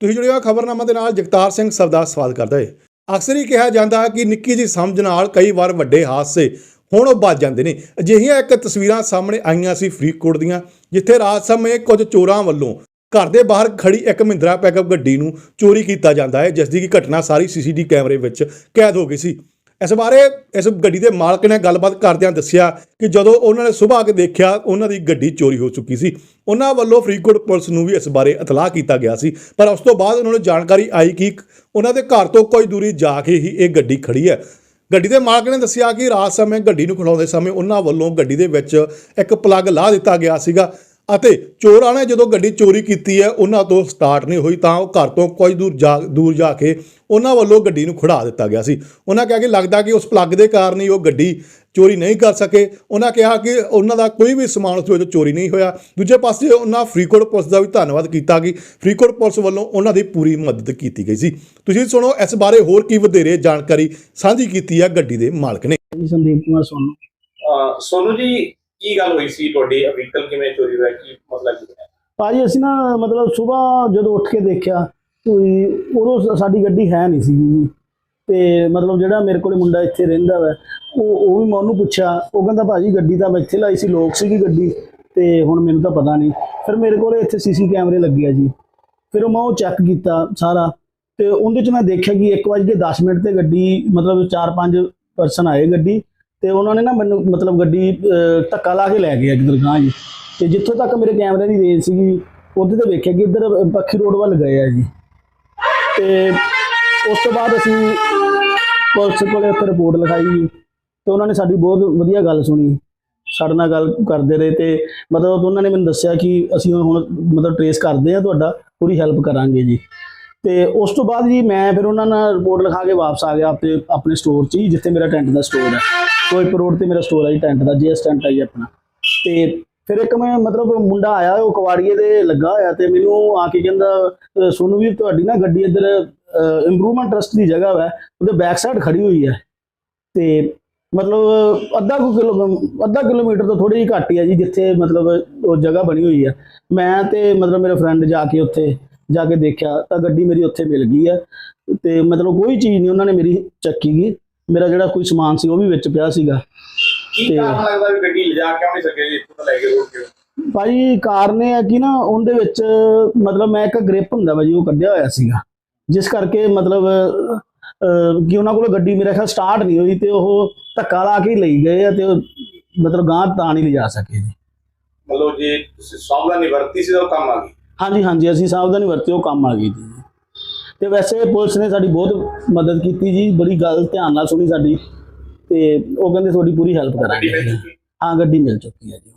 ਤੁਸੀਂ ਜੁੜੇ ਹੋ ਖਬਰਨਾਮਾ ਦੇ ਨਾਲ ਜਗਤਾਰ ਸਿੰਘ ਸਰਦਾਰ ਸਵਾਲ ਕਰਦਾ ਹੈ ਅਕਸਰ ਹੀ ਕਿਹਾ ਜਾਂਦਾ ਹੈ ਕਿ ਨਿੱਕੀ ਜੀ ਸਮਝ ਨਾਲ ਕਈ ਵਾਰ ਵੱਡੇ ਹਾਦਸੇ ਹੁਣ ਉਹ ਬਚ ਜਾਂਦੇ ਨੇ। ਅਜਿਹੀਆਂ ਇੱਕ ਤਸਵੀਰਾਂ ਸਾਹਮਣੇ ਆਈਆਂ ਸੀ ਫਰੀਦਕੋਟ ਦੀਆਂ, ਜਿੱਥੇ ਰਾਤ ਸਮੇਂ ਕੁਝ ਚੋਰਾਂ ਵੱਲੋਂ ਘਰ ਦੇ ਬਾਹਰ ਖੜੀ ਇੱਕ ਮਹਿੰਦਰਾ ਪੈਕਅਪ ਗੱਡੀ ਨੂੰ ਚੋਰੀ ਕੀਤਾ ਜਾਂਦਾ ਹੈ ਜਿਸ ਦੀ ਕਿ ਘਟਨਾ ਸਾਰੀ ਸੀਸੀਟੀ ਕੈਮਰੇ ਵਿੱਚ ਕੈਦ ਹੋ ਗਈ ਸੀ। ਇਸ ਬਾਰੇ ਇਸ ਗੱਡੀ ਦੇ ਮਾਲਕ ਨੇ ਗੱਲਬਾਤ ਕਰਦਿਆਂ ਦੱਸਿਆ ਕਿ ਜਦੋਂ ਉਹਨਾਂ ਨੇ ਸਵੇਰ ਆ ਕੇ ਦੇਖਿਆ, ਉਹਨਾਂ ਦੀ ਗੱਡੀ ਚੋਰੀ ਹੋ ਚੁੱਕੀ ਸੀ। ਉਹਨਾਂ ਵੱਲੋਂ ਫਰੀਦਕੋਟ ਪੁਲਿਸ ਨੂੰ ਵੀ ਇਸ ਬਾਰੇ ਇਤਲਾਹ ਕੀਤਾ ਗਿਆ ਸੀ। ਪਰ ਉਸ ਤੋਂ ਬਾਅਦ ਉਹਨਾਂ ਨੂੰ ਜਾਣਕਾਰੀ ਆਈ ਕਿ ਉਹਨਾਂ ਦੇ ਘਰ ਤੋਂ ਕੁਝ ਦੂਰੀ ਜਾ ਕੇ ਹੀ ਇਹ ਗੱਡੀ ਖੜੀ ਹੈ। ਗੱਡੀ ਦੇ ਮਾਲਕ ਨੇ ਦੱਸਿਆ ਕਿ ਰਾਤ ਸਮੇਂ ਗੱਡੀ ਨੂੰ ਖੜਾਉਂਦੇ ਸਮੇਂ ਉਹਨਾਂ ਵੱਲੋਂ ਗੱਡੀ ਦੇ ਵਿੱਚ ਇੱਕ ਪਲੱਗ ਲਾ ਦਿੱਤਾ ਗਿਆ ਸੀਗਾ। ਅਤੇ ਚੋਰਾਂ ਨੇ ਜਦੋਂ ਗੱਡੀ ਚੋਰੀ ਕੀਤੀ ਹੈ ਉਹਨਾਂ ਤੋਂ ਸਟਾਰਟ ਨਹੀਂ ਹੋਈ ਤਾਂ ਉਹ ਘਰ ਤੋਂ ਕੁਝ ਦੂਰ ਜਾ ਦੂਰ ਜਾ ਕੇ ਉਹਨਾਂ ਵੱਲੋਂ ਗੱਡੀ ਨੂੰ ਖੜਾ ਦਿੱਤਾ ਗਿਆ ਸੀ। ਉਹਨਾਂ ਕਿਹਾ ਕਿ ਲੱਗਦਾ ਕਿ ਉਸ ਪਲੱਗ ਦੇ ਕਾਰਨ ਹੀ ਉਹ ਗੱਡੀ ਚੋਰੀ ਨਹੀਂ ਕਰ ਸਕੇ। ਉਹਨਾਂ ਕਿਹਾ ਕਿ ਉਹਨਾਂ ਦਾ ਕੋਈ ਵੀ ਸਮਾਨ ਉਸ ਵਿੱਚ ਚੋਰੀ ਨਹੀਂ ਹੋਇਆ। ਦੂਜੇ ਪਾਸੇ ਉਹਨਾਂ ਫਰੀਦਕੋਟ ਪੁਲਿਸ ਦਾ ਵੀ ਧੰਨਵਾਦ ਕੀਤਾ ਕਿ ਫਰੀਦਕੋਟ ਪੁਲਿਸ ਵੱਲੋਂ ਉਹਨਾਂ ਦੀ ਪੂਰੀ ਮਦਦ ਕੀਤੀ ਗਈ ਸੀ। ਤੁਸੀਂ ਸੁਣੋ ਇਸ ਬਾਰੇ ਹੋਰ ਕੀ ਵਧੇਰੇ ਜਾਣਕਾਰੀ ਸਾਂਝੀ ਕੀਤੀ ਹੈ ਗੱਡੀ ਦੇ ਮਾਲਕ ਨੇ। ਜੀ ਸੰਦੀਪ ਕੁਮਾਰ ਸੋਨੂ। ਸੋਨੂ ਜੀ ਕੀ ਗੱਲ ਹੋਈ ਸੀ ਤੁਹਾਡੀ? ਵਹੀਕਲ ਕਿਵੇਂ ਚੋਰੀ ਹੋਇਆ? ਕੀ ਮਸਲਾ ਕੀ ਹੈ ਭਾਜੀ, ਅਸੀਂ ਨਾ ਮਤਲਬ ਸਵੇਰ ਜਦੋਂ ਉੱਠ ਕੇ ਦੇਖਿਆ, ਕੋਈ ਉਦੋਂ ਸਾਡੀ ਗੱਡੀ ਹੈ ਨਹੀਂ ਸੀਗੀ ਜੀ। ਤੇ ਮਤਲਬ ਜਿਹੜਾ ਮੇਰੇ ਕੋਲੇ ਮੁੰਡਾ ਇੱਥੇ ਰਹਿੰਦਾ ਵਾ, ਉਹ ਉਹ ਵੀ ਮੈਂ ਉਹਨੂੰ ਪੁੱਛਿਆ। ਉਹ ਕਹਿੰਦਾ, ਭਾਜੀ, ਗੱਡੀ ਤਾਂ ਮੈਂ ਇੱਥੇ ਲਾਈ ਸੀ, ਲੋਕ ਸੀਗੀ ਗੱਡੀ, ਤੇ ਹੁਣ ਮੈਨੂੰ ਤਾਂ ਪਤਾ ਨਹੀਂ। ਫਿਰ ਮੇਰੇ ਕੋਲੇ ਇੱਥੇ ਸੀਸੀ ਕੈਮਰੇ ਲੱਗੇ ਆ ਜੀ। ਫਿਰ ਉਹ ਮੈਂ ਉਹ ਚੈੱਕ ਕੀਤਾ ਸਾਰਾ, ਤੇ ਉਹਦੇ ਚ ਮੈਂ ਦੇਖਿਆ ਕਿ 1:10 ਮਿੰਟ ਤੇ ਗੱਡੀ, ਮਤਲਬ 4-5 ਪਰਸਨ ਆਏ ਗੱਡੀ ਤੇ ਉਹਨਾਂ ਨੇ ਨਾ ਮੈਨੂੰ ਮਤਲਬ ਗੱਡੀ ਅਹ, ਧੱਕਾ ਲਾ ਕੇ ਲੈ ਗਏ ਕਿਧਰ ਗਾਂ ਜੀ। ਤੇ ਜਿੱਥੋਂ ਤੱਕ ਮੇਰੇ ਕੈਮਰੇ ਦੀ ਰੇਂਜ ਸੀਗੀ ਉੱਥੇ ਤੇ ਵੇਖਿਆ ਕਿ ਇੱਧਰ ਪੱਖੀ ਰੋਡ ਵੱਲ ਗਏ ਆ ਜੀ। ਤੇ ਉਸ ਤੋਂ ਬਾਅਦ ਅਸੀਂ ਪੁਲਿਸ ਕੋਲੇ ਉੱਥੇ ਰਿਪੋਰਟ ਲਿਖਾਈ ਜੀ। ਤੇ ਉਹਨਾਂ ਨੇ ਸਾਡੀ ਬਹੁਤ ਵਧੀਆ ਗੱਲ ਸੁਣੀ। ਸਾਡੇ ਨਾਲ ਗੱਲ ਕਰਦੇ ਰਹੇ ਤੇ ਮਤਲਬ ਉਹਨਾਂ ਨੇ ਮੈਨੂੰ ਦੱਸਿਆ ਕਿ ਅਸੀਂ ਹੁਣ ਮਤਲਬ ਟਰੇਸ ਕਰਦੇ ਆ ਤੁਹਾਡਾ ਪੂਰੀ ਹੈਲਪ ਕਰਾਂਗੇ ਜੀ। ਤੇ ਉਸ ਤੋਂ ਬਾਅਦ ਜੀ ਮੈਂ ਫਿਰ ਉਹਨਾਂ ਨਾਲ ਰਿਪੋਰਟ ਲਿਖਾ ਕੇ ਵਾਪਸ ਆ ਗਿਆ ਆਪਣੇ ਆਪਣੇ ਸਟੋਰ 'ਚ ਹੀ, ਜਿੱਥੇ ਮੇਰਾ ਟੈਂਟ ਦਾ ਸਟੋਰ ਹੈ। ਕੋਈ ਰੋਡ ਤੇ ਮੇਰਾ ਸਟੋਰ ਹੈ ਜੀ ਟੈਂਟ ਦਾ ਜੀਐਸ ਟੈਂਟ ਹੈ ਜੀ ਆਪਣਾ। ਤੇ ਫਿਰ ਇੱਕ ਮੈਂ ਮਤਲਬ ਮੁੰਡਾ ਆਇਆ, ਉਹ ਕਵਾੜੀਏ ਦੇ ਲੱਗਾ ਹੋਇਆ ਤੇ ਮੈਨੂੰ ਆ ਕੇ ਕਹਿੰਦਾ, ਅਹ, ਸੋਨੂੰ ਤੁਹਾਡੀ ਨਾ ਗੱਡੀ ਇੱਧਰ ਇੰਪਰੂਵਮੈਂਟ ਟਰਸਟ ਦੀ ਜਗ੍ਹਾ ਹੈ ਉਹਦੇ ਬੈਕ ਸਾਈਡ ਖੜੀ ਹੋਈ ਹੈ। ਤੇ ਮਤਲਬ ਅੱਧਾ ਕੁ ਕਿਲੋ, ਅੱਧਾ ਕਿਲੋਮੀਟਰ ਤੋਂ ਥੋੜੀ ਜਿਹੀ ਘੱਟ ਹੀ ਹੈ ਜੀ, ਜਿੱਥੇ ਮਤਲਬ ਉਹ ਜਗ੍ਹਾ ਬਣੀ ਹੋਈ ਹੈ। ਮੈਂ ਤੇ ਮਤਲਬ ਮੇਰੇ ਫਰੈਂਡ ਜਾ ਕੇ ਉੱਥੇ ਜਾ ਕੇ ਦੇਖਿਆ ਤਾਂ ਗੱਡੀ ਮੇਰੀ ਉੱਥੇ ਮਿਲ ਗਈ ਹੈ ਤੇ ਮਤਲਬ ਕੋਈ ਚੀਜ਼ ਨਹੀਂ ਉਹਨਾਂ ਨੇ ਮੇਰੀ ਚੱਕੀ ਗਈ। ਮੇਰਾ ਜਿਹੜਾ ਕੋਈ ਸਮਾਨ ਸੀ ਉਹ ਵੀ ਵਿੱਚ ਪਿਆ ਸੀਗਾ। ਕੀ ਕਾਰਨ ਲੱਗਦਾ ਵੀ ਗੱਡੀ ਲਿਜਾ ਕਿਉਂ ਨਹੀਂ ਸਕੇ ਜੀ ਇੱਥੋਂ ਤਾਂ ਲੈ ਕੇ ਰੋਡ ਕੇ ਭਾਈ ਕਾਰਨ ਇਹ ਹੈ ਕਿ ਨਾ ਉਹਦੇ ਵਿੱਚ ਮਤਲਬ ਮੈਂ ਇੱਕ ਗ੍ਰਿਪ ਹੁੰਦਾ ਵਾ ਜੀ ਉਹ ਕੱਢਿਆ ਹੋਇਆ ਸੀਗਾ। ਜਿਸ ਕਰਕੇ ਮਤਲਬ ਕਿ ਉਹਨਾਂ ਕੋਲ ਗੱਡੀ ਮੇਰੇ ਖਿਆਲ ਸਟਾਰਟ ਨਹੀਂ ਹੋਈ ਤੇ ਉਹ ਧੱਕਾ ਲਾ ਕੇ ਲਈ ਗਏ ਆ ਤੇ ਮਤਲਬ ਗਾਂ ਤਾਂ ਨਹੀਂ ਲਿਜਾ ਸਕੇ ਜੀ। ਮਤਲਬ ਜੇ ਸਾਵਧਾਨੀ ਵਰਤੀ ਸੀ ਤਾਂ ਕੰਮ ਆ ਗਈ। ਹਾਂਜੀ ਹਾਂਜੀ ਅਸੀਂ ਸਾਵਧਾਨੀ ਵਰਤੇ ਉਹ ਕੰਮ ਆ ਗਈ ਜੀ। ਤੇ ਵੈਸੇ ਪੁਲਿਸ ਨੇ ਸਾਡੀ ਬਹੁਤ ਮਦਦ ਕੀਤੀ ਜੀ ਬੜੀ ਗੱਲ ਧਿਆਨ ਨਾਲ ਸੁਣੀ ਸਾਡੀ ਤੇ ਉਹ ਕਹਿੰਦੇ ਤੁਹਾਡੀ ਪੂਰੀ ਹੈਲਪ ਕਰਾਂਗੇ। ਹਾਂ ਗੱਡੀ ਮਿਲ ਚੁੱਕੀ ਹੈ ਜੀ।